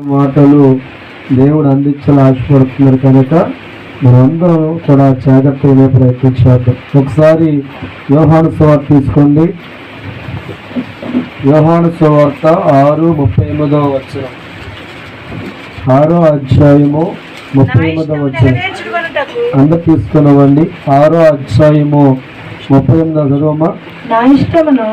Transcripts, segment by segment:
మాటలు దేవుడు అందించాలని ఆశపడుతున్నారు కనుక మనందరం కూడా జాగ్రత్తగా ప్రయత్నించేద్దాం ఒకసారి యోహాను సువార్త తీసుకోండి. యోహాను సువార్త ఆరు ముప్పై ఎనిమిదవ వచ్చిన ఆరో అధ్యాయము ముప్పై ఎనిమిదవ వచ్చిన అందరు తీసుకున్నామండి ఆరో అధ్యాయము ముప్పై చదవమ్మా. నా ఇష్టమును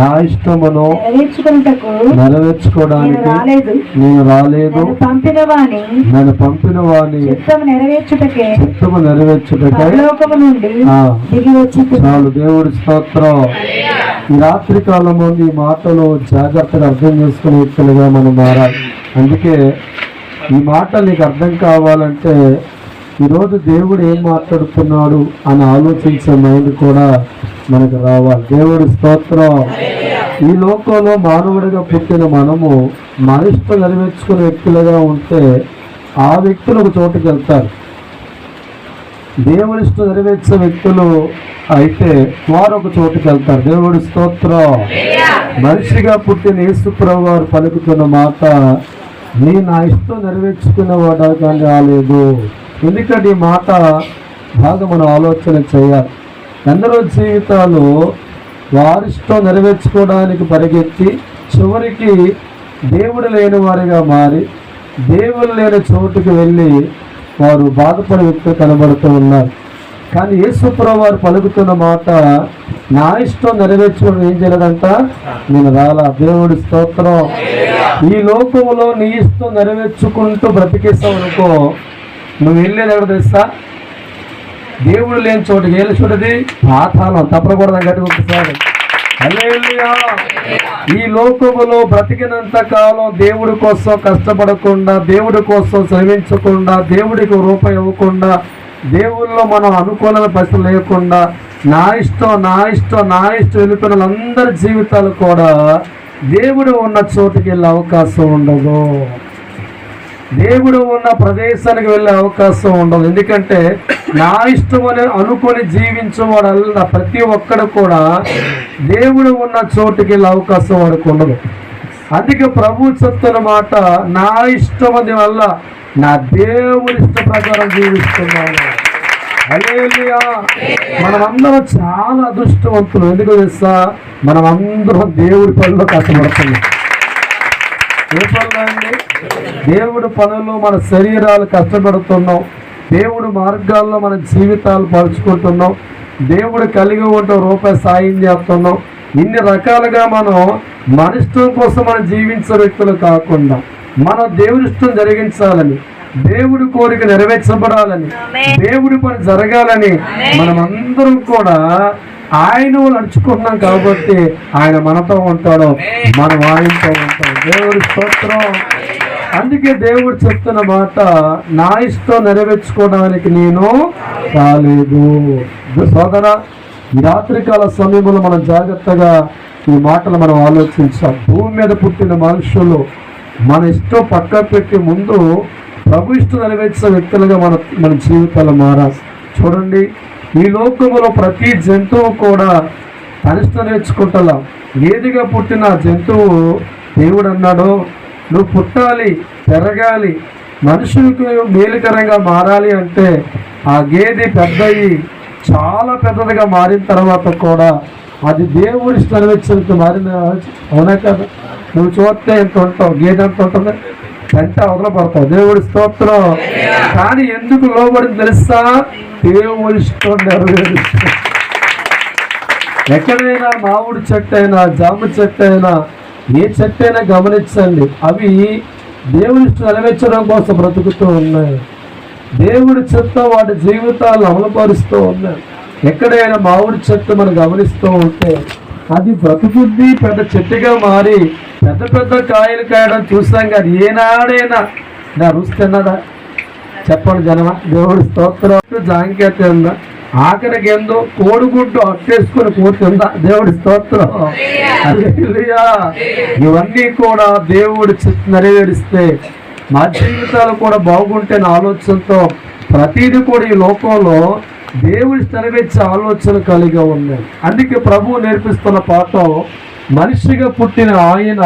నా ఇష్టమును నేను నెరవేర్చుకోవడానికి రాలేదు. నేను రాలేదు. నేను పంపిన వాని నన్ను పంపిన వాని చిత్తము నెరవేర్చుటకే చిత్తము నెరవేర్చుటకై పరలోకము నుండి దిగి వచ్చి చాలు దేవుడి స్తోత్రం. ఈ రాత్రి కాలంలో ఈ మాటలు జాగ్రత్తగా అర్థం చేసుకునే వ్యక్తులుగా మనం మారాలి. అందుకే ఈ మాట నీకు అర్థం కావాలంటే ఈరోజు దేవుడు ఏం మాట్లాడుతున్నాడు అని ఆలోచించే మైండ్ కూడా మనకు రావాలి. దేవుడి స్తోత్రం. ఈ లోకంలో మానవుడిగా పుట్టిన మనము మన ఇష్టం నెరవేర్చుకునే వ్యక్తులుగా ఉంటే ఆ వ్యక్తులు ఒక చోటుకి వెళ్తారు. దేవుడి ఇష్టం నెరవేర్చే వ్యక్తులు అయితే వారు ఒక చోటుకి వెళ్తారు. దేవుడి స్తోత్రం. మనిషిగా పుట్టిన యేసుప్రభు వారు పలుకుతున్న మాట నీ నా ఇష్టం నెరవేర్చుకునేవాడు కానీ రాలేదు. ఎందుకంటే ఈ మాట బాగా మనం ఆలోచన చేయాలి. ఎందరో జీవితాలు వారిష్టం నెరవేర్చుకోవడానికి పరిగెత్తి చివరికి దేవుడు లేని వారిగా మారి దేవుడు లేని చోటుకి వెళ్ళి వారు బాధపడే వ్యక్తులు కనబడుతూ ఉన్నారు. కానీ యేసుప్రభు వారు పలుకుతున్న మాట నా ఇష్టం నెరవేర్చుకోవడం ఏం చేయలేదంట నేను రాలా. దేవుడి స్తోత్రం. ఈ లోకంలో నీ ఇష్టం నెరవేర్చుకుంటూ బ్రతికేస్తావు అనుకో నువ్వు వెళ్ళేది ఎవరు తెలుసా దేవుడు లేని చోటుకి వెళ్ళి చూడది పాతాళం. తప్పకూడదు గట్టి ఒకసారి ఈ లోకములో బ్రతికినంత కాలం దేవుడి కోసం కష్టపడకుండా దేవుడి కోసం శ్రమించకుండా దేవుడికి రూపాయి ఇవ్వకుండా దేవుళ్ళు మనం అనుకూలమైన పరిస్థితులు లేకుండా నా ఇష్టం నా ఇష్టం నా ఇష్టం వెళ్ళిపోయిన వాళ్ళందరి జీవితాలు కూడా దేవుడు ఉన్న చోటుకి వెళ్ళే అవకాశం ఉండదు. దేవుడు ఉన్న ప్రదేశానికి వెళ్ళే అవకాశం ఉండదు. ఎందుకంటే నా ఇష్టం అని అనుకొని జీవించేవాడల్లా ప్రతి ఒక్కడు కూడా దేవుడు ఉన్న చోటుకి వెళ్ళే అవకాశం వాడికి ఉండదు. అందుకే ప్రభు చెప్తున్న మాట నా ఇష్టం అది వల్ల నా దేవుడి ఇష్ట ప్రకారం జీవిస్తున్నాను. హల్లెలూయా. మనమందరం చాలా అదృష్టవంతులు. ఎందుకు తెలుసా? మనం అందరం దేవుడి పనిలో కష్టపడుతున్నాం. దేవుడి పనులు మన శరీరాలు కష్టపడుతున్నాం. దేవుడి మార్గాల్లో మన జీవితాలు పరుచుకుంటున్నాం దేవుడు కలిగి ఉంటే రూపాయి సాయం చేస్తున్నాం. ఇన్ని రకాలుగా మనం మన ఇష్టం కోసం మనం జీవించే వ్యక్తులు కాకుండా మనం దేవుడి ఇష్టం జరిగించాలని దేవుడి కోరిక నెరవేర్చబడాలని దేవుడి పని జరగాలని మనం అందరం కూడా ఆయన నడుచుకుంటున్నాం కాబట్టి ఆయన మనతో ఉంటాడు మనం ఆయనతో ఉంటాం. దేవుడి స్తోత్రం. అందుకే దేవుడు చెప్తున్న మాట నా ఇష్టం నెరవేర్చుకోవడానికి నేను రాలేదు. సోదర ఈ రాత్రికాల సమయంలో మనం జాగ్రత్తగా ఈ మాటలు మనం ఆలోచించాం. భూమి మీద పుట్టిన మనుషులు మన ఇష్టం పక్క పెట్టి ముందు ప్రభు ఇష్టం నెరవేర్చే వ్యక్తులుగా మన మన జీవితాలు మారాలి. చూడండి ఈ లోకంలో ప్రతి జంతువు కూడా కనిష్ట నేర్చుకుంటలా. ఏదిగా పుట్టిన జంతువు దేవుడు అన్నాడో నువ్వు పుట్టాలి పెరగాలి మనుషులకు మేలుకరంగా మారాలి అంటే ఆ గేదె పెద్దయి చాలా పెద్దదిగా మారిన తర్వాత కూడా అది దేవుడి నెరవేర్చడానికి మారిన అవునా కదా? నువ్వు చూస్తే ఎంత ఉంటావు? గేదె ఎంత ఉంటుంది? కంటే అవతల పడతావు. దేవుడి స్తోత్రం. కానీ ఎందుకు లోబడింది తెలుసా? దేవుడి ఇష్టం నెరవేరుస్తుంది. ఎక్కడైనా మామిడి చెట్టు అయినా జామ చెట్టు అయినా ఏ చెట్టు అయినా గమనించండి. అవి దేవుని నెరవేర్చడం కోసం బ్రతుకుతూ ఉన్నాయి. దేవుడి చెత్త వాటి జీవితాలను అమలుపరుస్తూ ఉన్నాయి. ఎక్కడైనా మామిడి చెట్టు మనం గమనిస్తూ ఉంటే అది బ్రతుకుద్ది పెద్ద చెట్టుగా మారి పెద్ద పెద్ద కాయలు కాయడం చూస్తాం కానీ ఏనాడైనా నా రుచి తిన్నదా? చెప్పండి జనమ దేవుడి స్తోత్రం. జాంకేత ఉందా ఆఖరికి ఏందో కోడిగుడ్డు అట్టేసుకుని కూర్చుందా దేవుడి స్తోత్రం. ఇవన్నీ కూడా దేవుడి నెరవేరిస్తే మా జీవితాలు కూడా బాగుంటే ఆలోచనతో ప్రతిదీ కూడా ఈ లోకంలో దేవుడి నెరవేర్చే ఆలోచన కలిగి ఉన్నాయి అందుకే ప్రభువు నేర్పిస్తున్న పాఠం మనిషిగా పుట్టిన ఆయన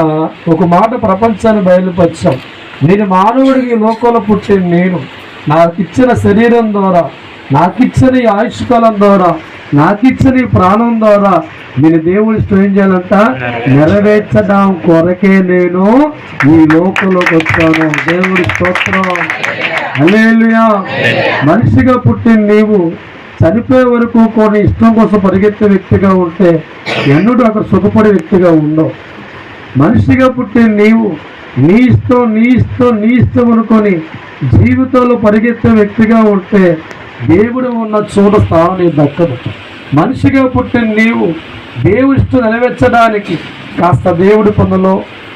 ఒక మాట ప్రపంచాన్ని బయలుపరిచాం. నేను మానవుడికి లోకంలో పుట్టిన నేను. నాకు ఇచ్చిన శరీరం ద్వారా నాకు ఇచ్చిన ఈ ఆయుష్కాలం ద్వారా నాకు ఇచ్చిన ఈ ప్రాణం ద్వారా నేను దేవుడు ఏం చేయాలంట? నెరవేర్చడం కొరకే నేను ఈ లోకంలోకి వచ్చాను. దేవుడి స్తోత్రం. మనిషిగా పుట్టిన నీవు చనిపోయే వరకు కొన్ని ఇష్టం కోసం పరిగెత్తే వ్యక్తిగా ఉంటే ఎన్నడూ అక్కడ సుఖపడే వ్యక్తిగా ఉండవు. మనిషిగా పుట్టిన నీవు నీ ఇష్టం నీ ఇష్టం నీ ఇష్టం అనుకొని జీవితంలో పరిగెత్తే వ్యక్తిగా ఉంటే దేవుడు ఉన్న చోట స్థానం నీకు దక్కదు. మనిషిగా పుట్టిన నీవు దేవుడి ఇష్టం నెరవేర్చడానికి కాస్త దేవుడి పనులో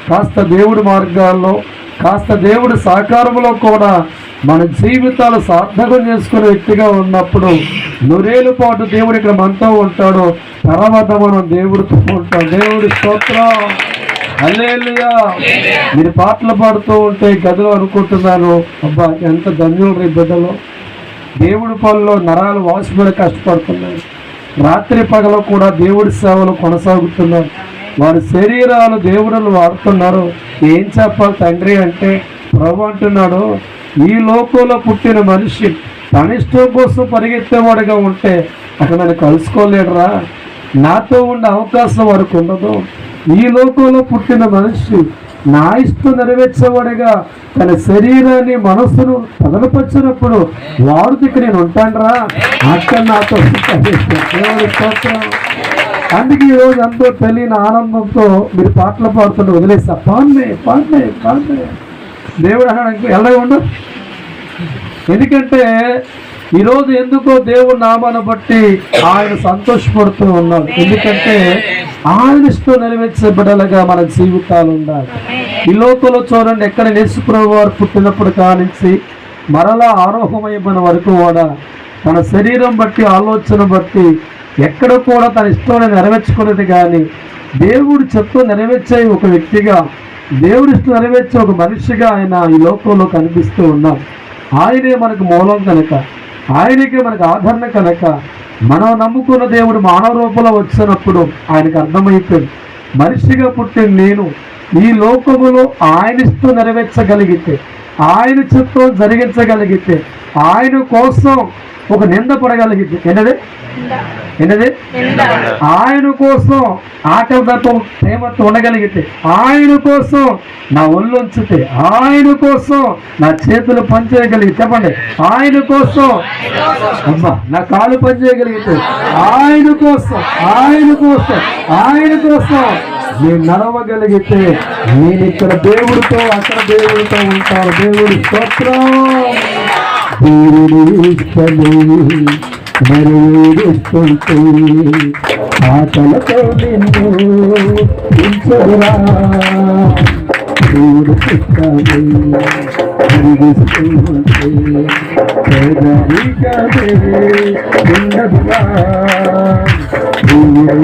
కాస్త దేవుడి మార్గాల్లో కాస్త దేవుడి సహకారంలో కూడా మన జీవితాలు సార్థకం చేసుకునే వ్యక్తిగా ఉన్నప్పుడు నూరేళ్ళ పాటు దేవుడు ఇక్కడ మనతో ఉంటాడు తర్వాత మనం దేవుడితో ఉంటాం. దేవుడి స్తోత్రం. హల్లెలూయా. మీరు పాటలు పాడుతూ ఉంటే గదిలో అనుకుంటున్నాను. అబ్బా ఎంత ధన్యులు రే బిడ్డలు. దేవుడి పనుల్లో నరాలు వాసిపడి కష్టపడుతున్నారు. రాత్రి పగలు కూడా దేవుడి సేవలు కొనసాగుతున్నారు. వారి శరీరాలు దేవుడులు వాడుతున్నారు. ఏం చెప్పాలి తండ్రి అంటే ప్రభు అంటున్నాడు ఈ లోకంలో పుట్టిన మనిషి తన ఇష్టం కోసం పరిగెత్తేవాడుగా ఉంటే అక్కడ నన్ను కలుసుకోలేడురా. నాతో ఉండే అవకాశం వరకు ఉండదు. ఈ లోకంలో పుట్టిన మనిషి నా ఇష్టం నెరవేర్చేవాడిగా తన శరీరాన్ని మనస్సును పదలపరిచినప్పుడు వాడు దగ్గర నేను ఉంటానరా. అక్కడ నాతో అందుకే ఈరోజు రోజు ఎంతో తెలియని ఆనందంతో మీరు పాటలు పాడుతుంటే వదిలేసా పాన్నే పాన్నే పాన్నే దేవుడు అన్నాడు ఎలా ఉండదు ఎందుకంటే ఈరోజు ఎందుకో దేవుడి నామాను బట్టి ఆయన సంతోషపడుతూ ఉన్నాడు. ఎందుకంటే ఆయన ఇష్టం నెరవేర్చే బిడ్డలుగా మన జీవితాలు ఉండాలి. ఈ లోకంలో చూడండి ఎక్కడ నేర్చుకున్న వారు పుట్టినప్పుడు కానించి మరలా ఆరోహమైపోయిన వరకు కూడా తన శరీరం బట్టి ఆలోచన బట్టి ఎక్కడ కూడా తన ఇష్టం నెరవేర్చుకునేది కానీ దేవుడు చెత్త నెరవేర్చే ఒక వ్యక్తిగా దేవుడి నెరవేర్చే ఒక మనిషిగా ఆయన ఈ లోకంలో కనిపిస్తూ ఉన్నాం ఆయనే మనకు మూలం కనుక ఆయనకే మనకు ఆదరణ కనుక మనం నమ్ముకున్న దేవుడు మానవ రూపంలో వచ్చినప్పుడు ఆయనకు అర్థమైపోయింది. మనిషిగా పుట్టిన నేను ఈ లోకములో ఆయనిస్తూ నెరవేర్చగలిగితే ఆయన చిత్తం జరిగించగలిగితే ఆయన కోసం ఒక నింద పడగలిగితే ఏంటది ఏంటది ఆయన కోసం ఆకలితో ప్రేమతో ఉండగలిగితే ఆయన కోసం నా ఒళ్ళు ఉంచితే ఆయన కోసం నా చేతులు పనిచేయగలిగి చెప్పండి. ఆయన కోసం. అమ్మా నా కాలు పనిచేయగలిగితే ఆయన కోసం ఆయన కోసం ఆయన కోసం నేను నడవగలిగితే నేను ఇక్కడ దేవుడితో అక్కడ దేవుడితో ఉంటాను. దేవుడి స్తోత్రం. దేవుడి ఇష్టమే నెరవేరుస్తుంటే నిన్ను ఉంచదురా దేవుడు ఉండదురా దేవుడు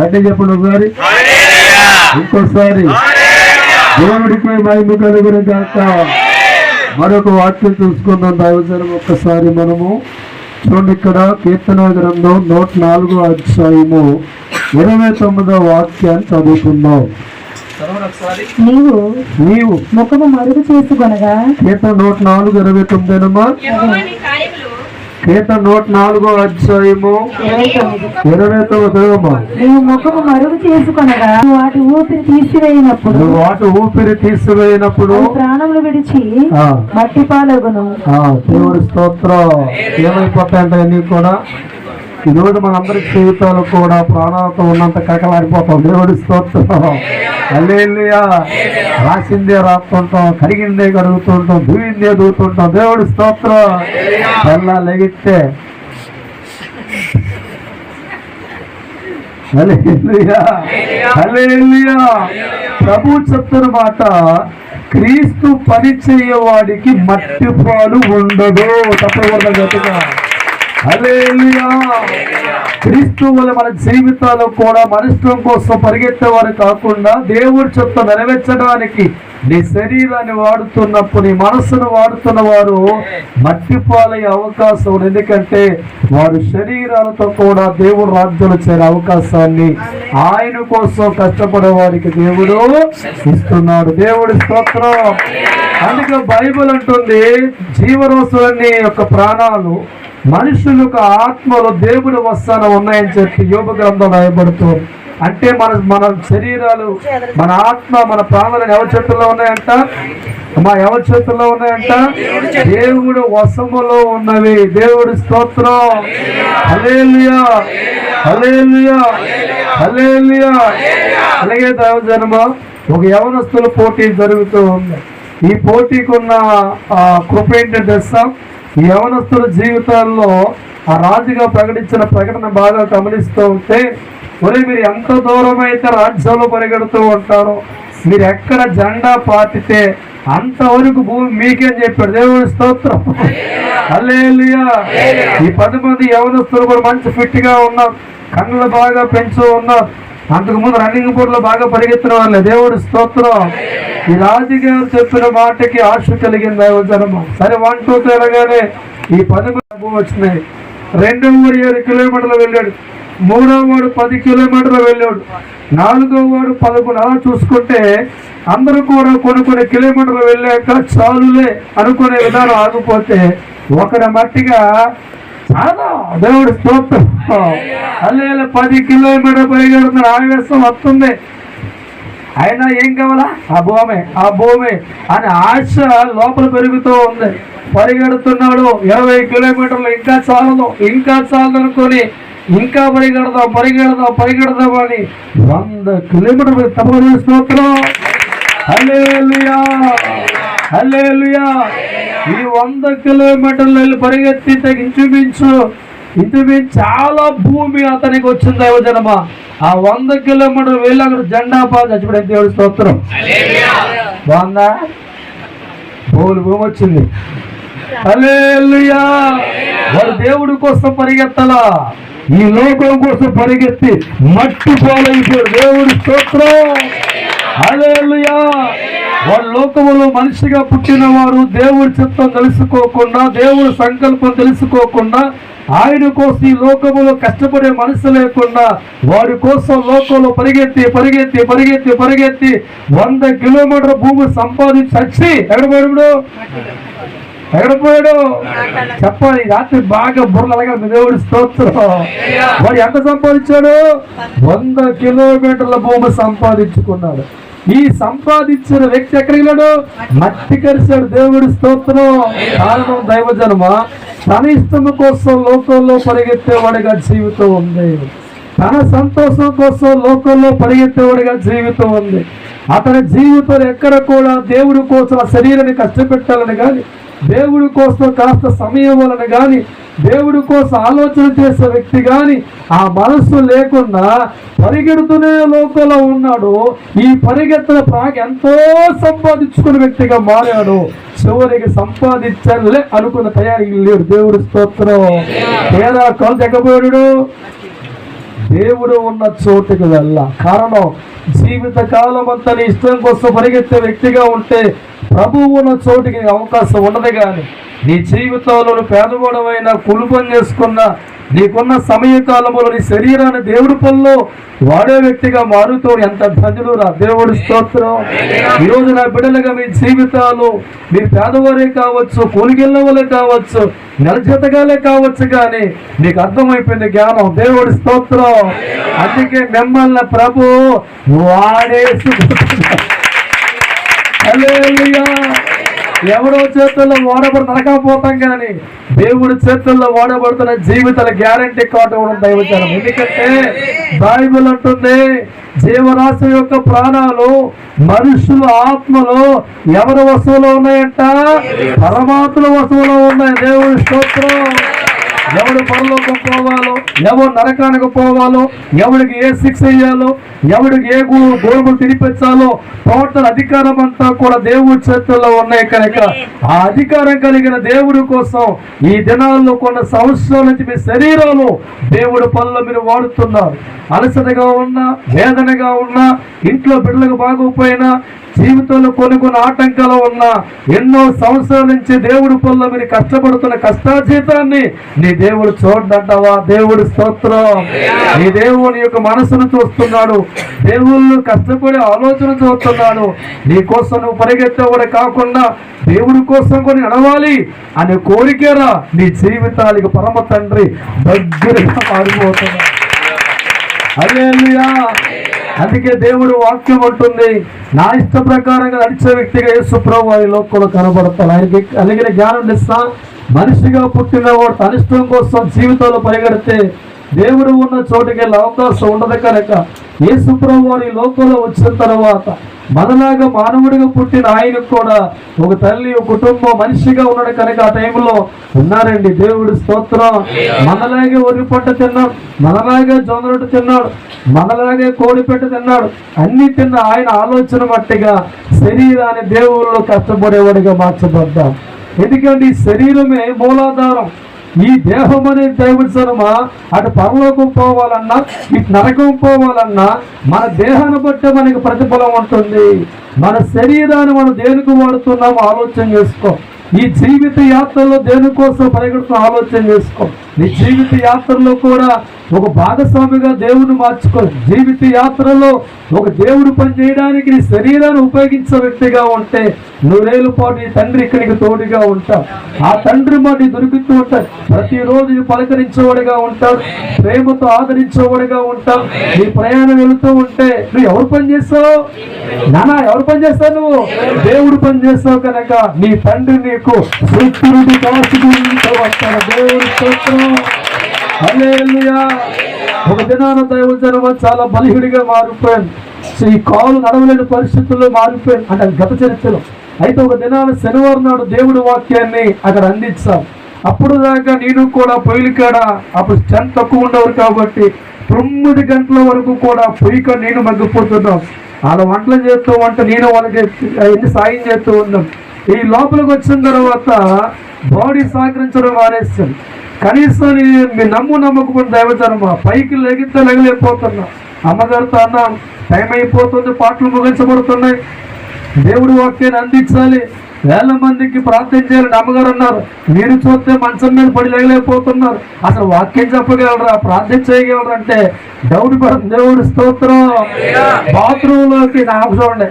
గట్టి చెప్పండి ఒకసారి. ఇంకోసారి. దేవుడికి మహిమ కలుగును కాక మరొక వాక్యం చూసుకుందాం దైవజనం. ఒక్కసారి మనము చూడండి ఇక్కడ కీర్తన గ్రంథం నూట నాలుగో అధ్యాయము ఇరవై తొమ్మిదో వాక్యాన్ని చదువుకుందాం. నీవు నీవు ముఖము మరుగు చేసుకొనగా కీర్తన నూట నాలుగు ఇరవై తొమ్మిదేనమ్మా కార్యములు కీర్తన నూట నాలుగో అధ్యాయము ఇరవై తొమ్మిది ఇరవై తొమ్మిదేనమ్మా నీవు ముఖము మరుగు చేసుకొనగా వాటి ఊపిరి తీసివేయినప్పుడు నువ్వు వాటి ఊపిరి తీసివేయినప్పుడు ప్రాణములు విడిచి మట్టి పాలగును. దేవుడి స్తోత్రం. ఏమైపోతాయంటే అన్ని కూడా? ఈ రోజు మనందరి జీవితాలు కూడా ప్రాణాలతో ఉన్నంత కకలాడిపోతాం దేవుడి స్తోత్రం. అల్లేలుయా రాసిందే రాస్తుంటాం. కరిగిందే కడుగుతుంటాం. దూయిందే దూతుంటాం దేవుడి స్తోత్రం. తెల్ల లెగిస్తే. ప్రభు చెప్తున్న మాట క్రీస్తు పని చేయవాడికి మట్టి పాలు ఉండదు. తప్పకూడదు క్రీస్తు వల్ల మన జీవితాలు కూడా మనుషుల కోసం పరిగెత్తేవారు కాకుండా దేవుడి చెత్త నెరవేర్చడానికి నీ శరీరాన్ని వాడుతున్నప్పుడు నీ మనస్సును వాడుతున్న వారు మట్టి పాలయ్యే అవకాశం ఎందుకంటే వారు శరీరాలతో కూడా దేవుడు రాజ్యంలో చేరే అవకాశాన్ని ఆయన కోసం కష్టపడే వారికి దేవుడు ఇస్తున్నాడు. దేవుడి స్తోత్రం. అందుకే బైబిల్ అంటుంది జీవరోసులన్నీ యొక్క ప్రాణాలు మనుషులకు ఆత్మలు ఆత్మలో వస్తాన ఉన్నాయని చెప్పి యోగ గ్రంథం రాయబడుతుంది అంటే మన మన శరీరాలు మన ఆత్మ మన ప్రాణాలను ఎవరి చేతుల్లో ఉన్నాయంట? మా ఎవరి చేతుల్లో ఉన్నాయంట? దేవుడు వసములో ఉన్నవి. దేవుడి స్తోత్రం. అలేలియా అలేలియా అలేలియా అలాగే దైవజనమ ఒక యవనస్తుల పోటీ జరుగుతూ ఉంది. ఈ పోటీకున్న ఆ, కృప ఏంటంటే యవనస్తుల జీవితాల్లో ఆ రాజుగా ప్రకటించిన ప్రకటన బాగా గమనిస్తూ ఉంటే మరి మీరు ఎంత దూరం అయితే రాజ్యంలో పరిగెడుతూ ఉంటారో మీరు ఎక్కడ జెండా పాతితే అంతవరకు భూమి మీకేం చెప్పాడు. దేవుడి స్తోత్రం. హల్లెలూయా. ఈ పది మంది యవనస్తులు కూడా మంచి ఫిట్గా ఉన్నారు. కన్నులు బాగా పెంచు ఉన్నారు. అంతకు ముందు రన్నింగ్ బోర్డులో బాగా పరిగెత్తిన వాళ్ళే. దేవుడు స్తోత్రం. ఈ రాజుగారు చెప్పిన మాటకి ఆశ కలిగింది జనం సరే వన్ టూ తిరగానే ఈ పది వచ్చినాయి. రెండో వాడు ఏడు కిలోమీటర్లు వెళ్ళాడు. మూడో వాడు పది కిలోమీటర్లు వెళ్ళాడు. నాలుగో వాడు పదకొండు. అలా చూసుకుంటే అందరూ కూడా కొన్ని కొన్ని కిలోమీటర్లు వెళ్ళాక చాలులే అనుకునే విధానం ఆగిపోతే ఒకరి మట్టిగా దేవుడు స్తోత్రం. అల్లేల పది కిలోమీటర్ పరిగెడుతున్న ఆవేశం వస్తుంది. అయినా ఏం కావాలా? ఆ భూమి ఆ భూమి అని ఆశ లోపల పెరుగుతూ ఉంది. పరిగెడుతున్నాడు ఇరవై కిలోమీటర్లు ఇంకా చాలదు ఇంకా చాలదు అనుకొని ఇంకా పరిగెడదాం పరిగెడదాం పరిగెడదాం అని వంద కిలోమీటర్లు తప్పని స్తోత్రం. హల్లెలూయా. హల్లెలూయా. ఈ వంద కిలోమీటర్లు వెళ్ళి పరిగెత్తి ఇంచుమించు ఇంచుమించు చాలా భూమి అతనికి వచ్చింది దైవజనమ ఆ వంద కిలోమీటర్లు వెళ్ళి అక్కడ జెండా పాలు చచ్చిపోయింది దేవుడి స్తోత్రం. బాగుందా? భూమి భూమి వచ్చింది. హల్లెలూయా. వాడు దేవుడి కోసం పరిగెత్తలా. ఈ లోకం కోసం పరిగెత్తి మట్టి పాలైపోయాడు. దేవుడి స్తోత్రం. హల్లెలూయా. లోకములో మనిషిగా పుట్టిన వారు దేవుడి చిత్తం తెలుసుకోకుండా దేవుడి సంకల్పం తెలుసుకోకుండా ఆయన కోసం ఈ లోకములో కష్టపడే మనసు లేకుండా వాడి కోసం లోకంలో పరిగెత్తి పరిగెత్తి పరిగెత్తి పరిగెత్తి వంద కిలోమీటర్ భూమి సంపాదించి చచ్చి ఎక్కడ పోయినప్పుడు ఎక్కడ పోయాడు చెప్పాలి రాత్రి బాగా బుర్రలగా దేవుడి స్తోత్రం. వాడు ఎంత సంపాదించాడు? వంద కిలోమీటర్ల భూమి సంపాదించుకున్నాడు. ఈ సంపాదించిన వ్యక్తి ఎక్కడికి వెళ్ళాడు? మట్టి కరిశాడు. దేవుడి స్తోత్రం. కారణం దైవజనమ? తన ఇష్టము కోసం లోకంలో పరిగెత్తేవాడిగా జీవితం ఉంది. తన సంతోషం కోసం లోకంలో పరిగెత్తేవాడిగా జీవితం ఉంది. అతని జీవితంలో ఎక్కడ కూడా దేవుడి కోసం ఆ శరీరాన్ని కష్టపెట్టాలని కానీ దేవుడి కోసం కాస్త సమయం వలన కానీ దేవుడి కోసం ఆలోచన చేసే వ్యక్తి కానీ ఆ మనస్సు లేకుండా పరిగెడుతూనే లోకంలో ఉన్నాడు. ఈ పరిగెత్తల ప్రాగ్ ఎంతో సంపాదించుకున్న వ్యక్తిగా మారాడు. చివరికి సంపాదించాలే అనుకున్న తయారీ లేడు. దేవుడి స్తోత్రం. ఏదా కలు దేవుడు ఉన్న చోటుకి వెళ్ళ. కారణం జీవిత కాలం అంతా నీ ఇష్టం కోసం పరిగెత్తే వ్యక్తిగా ఉంటే ప్రభువు ఉన్న చోటికి అవకాశం ఉండదు కానీ నీ జీవితంలో పేదవాడమైన కులుపం చేసుకున్న నీకున్న సమయ కాలంలో నీ శరీరాన్ని దేవుడి పనిలో వాడే వ్యక్తిగా మారుతూ ఎంత ధన్యులు రా దేవుడి స్తోత్రం. ఈరోజు నా బిడ్డలుగా మీ జీవితాలు మీరు పేదవారే కావచ్చు కూలిగిళ్ళ వాళ్ళే కావచ్చు నెలజతగాలే కావచ్చు కానీ నీకు అర్థమైపోయింది జ్ఞానం దేవుడి స్తోత్రం. అందుకే మిమ్మల్ని ప్రభు వాడేసి హల్లెలూయా. ఎవరో చేతుల్లో ఓడబడి నడకపోతాం కానీ దేవుడి చేతుల్లో ఓడబడుతున్న జీవితాల గ్యారంటీ కార్డు కూడా దైవచనం ఎందుకంటే బైబుల్ అంటుంది జీవరాశి యొక్క ప్రాణాలు మనుషుల ఆత్మలు ఎవరి వస్తువులో ఉన్నాయంట? పరమాత్మ వస్తువులో ఉన్నాయి. దేవుడి స్తోత్రం. ఎవడు పరలోకం పోవాలో ఎవడు నరకానికి పోవాలో ఎవడికి ఏ శిక్ష వేయాలో ఎవడికి ఏ గు- గోరుములు తినిపించాలో టోటల్ అధికారం అంతా కూడా దేవుడి చేతుల్లో ఉన్నాయి కనుక ఆ అధికారం కలిగిన దేవుడి కోసం ఈ దినాల్లో కొన్ని సంవత్సరాల నుంచి మీ శరీరాలు దేవుడి పనులు మీరు వాడుతున్నారు. అలసటగా ఉన్నా వేదనగా ఉన్నా ఇంట్లో బిడ్డలకు బాగోపోయినా జీవితంలో కొన్ని కొన్ని ఆటంకాలు ఉన్నా ఎన్నో సంవత్సరాల నుంచి దేవుడి పనులు మీరు కష్టపడుతున్న కష్టాజీతాన్ని నీ దేవుడు చూడంటావా దేవుడి స్తోత్రం. నీ దేవుని యొక్క మనసును చూస్తున్నాడు. దేవుళ్ళు కష్టపడే ఆలోచన చూస్తున్నాడు. నీ కోసం నువ్వు పరిగెత్తేవాడు కాకుండా దేవుడి కోసం కొన్ని నడవాలి అనే కోరికేరా నీ జీవితానికి పరమ తండ్రి దగ్గరగా మారిపోతున్నాడు. హల్లెలూయా అందుకే దేవుడు వాక్యం ఉంటుంది నా ఇష్ట ప్రకారంగా నడిచే వ్యక్తిగా యేసు ప్రభు ఈ లోకంలో కనబడతాడు. ఆయనకి కలిగిన జ్ఞానం ఇస్తా మనిషిగా పుట్టినవాడు తన ఇష్టం కోసం జీవితంలో పరిగెడితే దేవుడు ఉన్న చోటుకి అవకాశం ఉండదు కనుక యేసు ప్రభు వారు లోకంలో వచ్చిన తర్వాత మనలాగా మానవుడిగా పుట్టిన ఆయనకు కూడా ఒక తల్లి ఒక కుటుంబం మనిషిగా ఉన్నాడు కనుక ఆ టైంలో ఉన్నారండి దేవుడి స్తోత్రం. మనలాగే ఒరి పంట తిన్నాడు మనలాగే జొందరొట్టు తిన్నాడు మనలాగే కోడి పెట్ట తిన్నాడు. అన్ని తిన్న ఆయన ఆలోచన మట్టిగా శరీరాన్ని దేవుళ్ళు కష్టపడేవాడిగా మార్చబడ్డాం ఎందుకంటే ఈ శరీరమే మూలాధారం. ఈ దేహం అనేది దేవుడి సరమా అటు పరలోకం పోవాలన్నా ఇటు నరకం పోవాలన్నా మన దేహాన్ని బట్టే మనకి ప్రతిఫలం ఉంటుంది. మన శరీరాన్ని మనం దేనికి వాడుతున్నామో ఆలోచన చేసుకో. ఈ జీవిత యాత్రలో దేనికోసం పరిగెడుతున్న ఆలోచన చేసుకో. నీ జీవిత యాత్రలో కూడా ఒక భాగస్వామిగా దేవుని మార్చుకో. జీవిత యాత్రలో ఒక దేవుడు పని చేయడానికి నీ శరీరాన్ని ఉపయోగించే వ్యక్తిగా ఉంటే నూరేళ్ళ పాటు నీ తండ్రి ఇక్కడికి తోడుగా ఉంటావు ఆ తండ్రి మాట దొరుకుతూ ఉంటాడు. ప్రతిరోజు నీ పలకరించేవాడిగా ఉంటాడు ప్రేమతో ఆదరించేవాడిగా ఉంటావు. నీ ప్రయాణం వెళుతూ ఉంటే నువ్వు ఎవరు పని చేస్తావు? నానా ఎవరు పని చేస్తావు నువ్వు? దేవుడు పని చేస్తావు కనుక నీ తండ్రి నీకు శుద్ధుడి కాసుకుంటూ వస్తాడు ఒక దినాన దైవజనమ చాలా బలిహుడిగా మారిపోయాను. సో ఈ కాలు నడవలేని పరిస్థితుల్లో మారిపోయాను. అంటే గత చరిత్రలో. అయితే ఒక దినాన శనివారం నాడు దేవుడి వాక్యాన్ని అక్కడ అందించాం. అప్పుడు దాకా నేను కూడా పొయ్యిల కాడ అప్పుడు స్ట్రెంత్ తక్కువ ఉండేవారు కాబట్టి తొమ్మిది గంటల వరకు కూడా పొయ్యి నేను మగ్గిపోతున్నాం. వాళ్ళ వంటలు చేస్తూ వంట నేను వాళ్ళకి ఎన్ని సాయం చేస్తూ ఉన్నాం. ఈ లోపలికి వచ్చిన తర్వాత బాడీ సహకరించడం మానేస్తుంది కనీసం మీ నమ్ము నమ్మకం దైవజనమా పైకి లెగితే లెగలేకపోతున్నా. అమ్మగారితో అన్నాం టైం అయిపోతుంది పాటలు ముగించబడుతున్నాయి. దేవుడి వాక్యాన్ని అందించాలి. వేల మందికి ప్రార్థన చేయాలని అమ్మగారు అన్నారు. మీరు చూస్తే మంచం మీద పడి లేగలేకపోతున్నారు. అసలు వాక్యం చెప్పగలరా? ప్రార్థన చేయగలరా అంటే డౌట్ పడుతుంది దేవుడి స్తోత్రం. బాత్రూమ్లోకి నాకు చూడండి.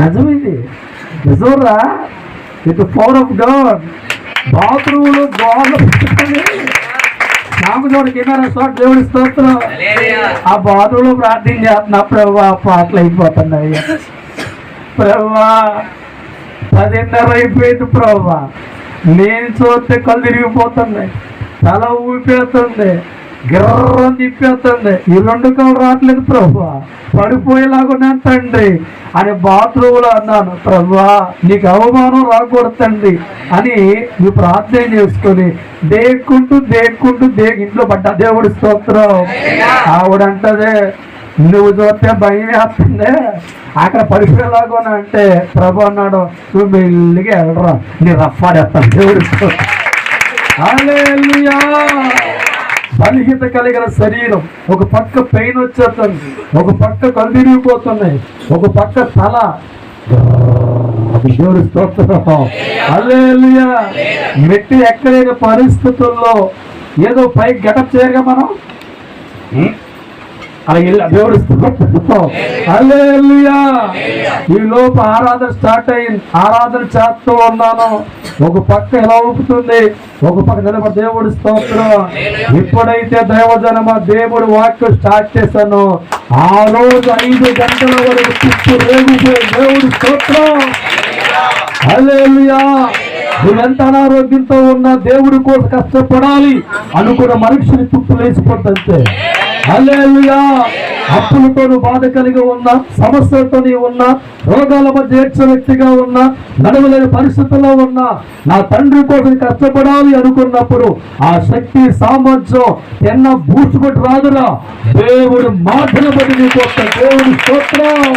నిజమైంది. నిజంరా ఇట్ పవర్ ఆఫ్ గాడ్ బాత్రూమ్లో గోడ నాకు చూడ కింద చోట దేవుడి స్తోత్రం. ఆ బాధలో ప్రార్థన చేస్తున్నా ప్రభా పాటలు అయిపోతున్నాయి. ప్రభా పదిన్నర అయిపోయింది ప్రభా. నేను చూస్తే కళ్ళు తిరిగిపోతున్నాయి. తల ఊపేస్తుంది. గిర్రం తిప్పేస్తుంది ఈ రెండు కళ్ళు రావట్లేదు ప్రభు. పడిపోయేలాగా తండ్రి అని బాత్రూంలో అన్నాను. ప్రభా నీకు అవమానం రాకూడదు తండ్రి అని నువ్వు ప్రార్థన చేసుకుని దేక్కుంటూ దేక్కుంటూ దే ఇంట్లో పడ్డ. దేవుడు స్తోత్రం. ఆవిడంటదే నువ్వు చూస్తే భయం వేస్తుంది. అక్కడ పడిపోయేలాగా అంటే ప్రభు అన్నాడు నువ్వు మెల్లిగా వెళ్ళరా. నీ రఫాడేస్తాను దేవుడి స్తోత్రం కలిగిన శరీరం ఒక పక్క పెయిన్ వచ్చేస్తుంది ఒక పక్క కళ్ళు పోతున్నాయి ఒక పక్క తల. దేవుడి స్తోత్రం. మెట్టి ఎక్కలేని పరిస్థితుల్లో ఏదో పై గెటప్ చేయగా మనం? అలా వెళ్ళి దేవుడి స్తోత్రం ఈ లోపు ఆరాధన స్టార్ట్ అయింది ఆరాధన చేస్తూ ఉన్నాను. ఒక పక్క ఎలా ఊపుతుంది? ఒక పక్క నిలబడి దేవుడి స్తోత్రం. ఎప్పుడైతే దైవజనమ దేవుడు వాక్యం స్టార్ట్ చేశాను ఆ రోజు ఐదు గంటల వరకు తిప్పు రేగిపోయి దేవుడి స్తోత్రం. హల్లెలూయా. నువ్వెంత అనారోగ్యంతో ఉన్నా దేవుడి కోసం కష్టపడాలి అనుకున్న మనుషుని తుప్పు లేచిపోతుంటే. హల్లెలూయా. అప్పులతోనూ బాధ కలిగి ఉన్నా సమస్యలతో ఉన్న ఉన్నా రోగాల మధ్య ఏడ్చ వ్యక్తిగా ఉన్నా నడవలేని పరిస్థితుల్లో ఉన్నా నా తండ్రి కోసం కష్టపడాలి అనుకున్నప్పుడు ఆ శక్తి సామర్థ్యం ఎన్న బూస్ట్ కొట్టి రాదురా. దేవుడు మాటలు బట్టి నీకు దేవుడు స్తోత్రం.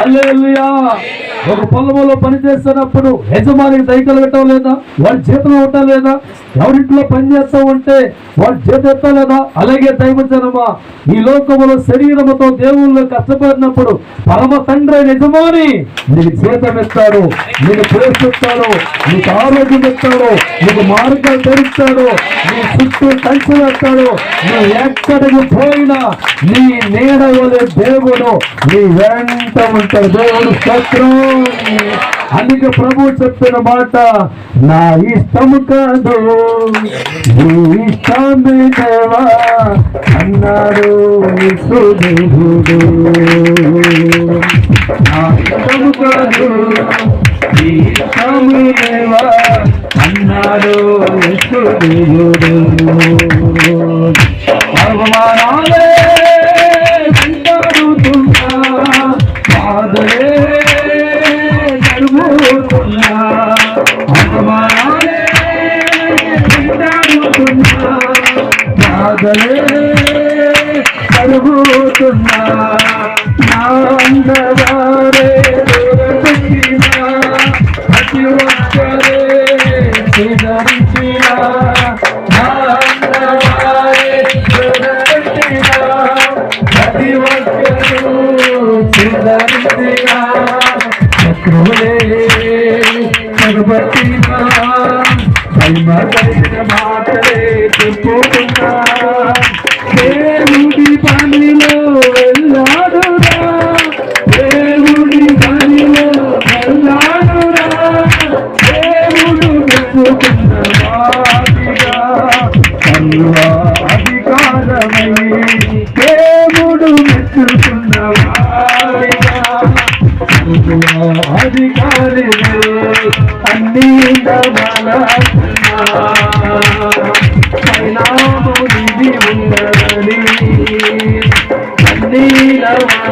అల్లెలుయా ఒక పొలంలో పని చేస్తున్నప్పుడు యజమానికి దయ కలగటం లేదా? వాడి జీతం ఇవ్వటం లేదా? ఎవరింట్లో పనిచేస్తూ ఉంటే వాడి జీతం ఎత్తలేదా? అలాగే దైవజనమా ఈ లోకంలో శరీరముతో దేవుళ్ళు కష్టపడినప్పుడు పరమ తండ్రి యజమాని నీకు జీతం ఇస్తాడు నీకు ప్రేమిస్తాడు నీకు ఆరోగ్యం ఇస్తాడు నీకు మార్గాలు తెరుస్తాడు నీ చుట్టూ కలిసి వేస్తాడు నువ్వు ఎక్కడికి పోయినా నీ నీడ వలె దేవుడు నీ వెంట ఉంటాడు. దేవుడు శత్రువు అందుకే ప్రభు చెప్పిన మాట నా ఇష్టము కాదు నీ ఇష్టమే దేవా అన్నాడు సుదేవుడు నా ఇష్టము కాదు నీ ఇష్టమే దేవా అన్నాడు సుదేవుడు అవమానాలే चक्र ले